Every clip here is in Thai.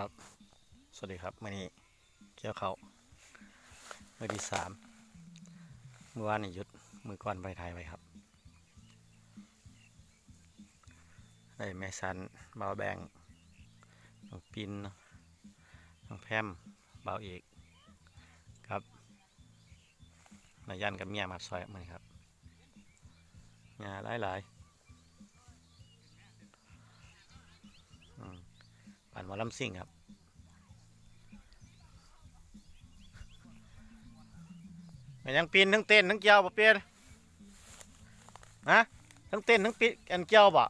ครับ สวัสดีครับมื่อนี้เกี่ยวเขามื่อที่สามเมื่อวานนี่หยุดมือก่อนไปไทยไปครับได้แม่สันเบาวแบงน้องปินน้องแพมเบาวเอกครับนายันกับเมียมาซอยมันครับงานหลายๆ มอลำซิ่งครับ มันยังปีนทั้งเต้นทั้งเกี่ยวบ่เปียนฮะทั้งเต้นทั้งปีนอันเกี่ยวบ่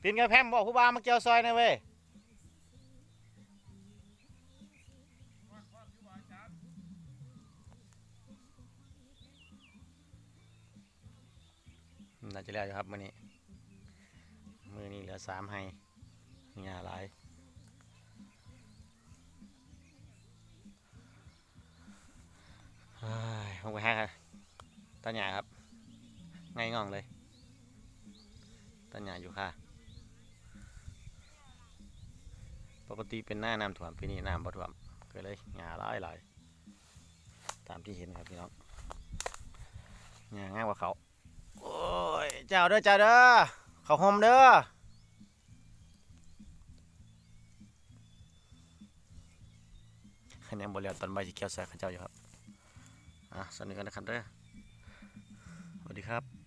ปีนกับแพมบอกผู้บ่ามาเกี่ยวซอยนะเว้ย น่าจะแล้วครับมื้อนี้มือนี้เหลือสามให้งาหลายเฮ้ยลงไปหาครับตาหยาครับง่ายง่องเลยตาหยาอยู่ค่ะ ปกติเป็นหน้าน้ำถ่วมปีนี้น้ำบ่ถ่วมก็เลยงาหลายหลายตามที่เห็นครับพี่น้องงาง่ายกว่าเขา เจ้าเด้อเจ้าเด้อเขาหอมเด้อคะแนนบอลเลียวตอนใบสีเขียวใส่ข้าเจ้าอยู่ครับ อะสวัสดีกันนะครับเด้อสวัสดีครับ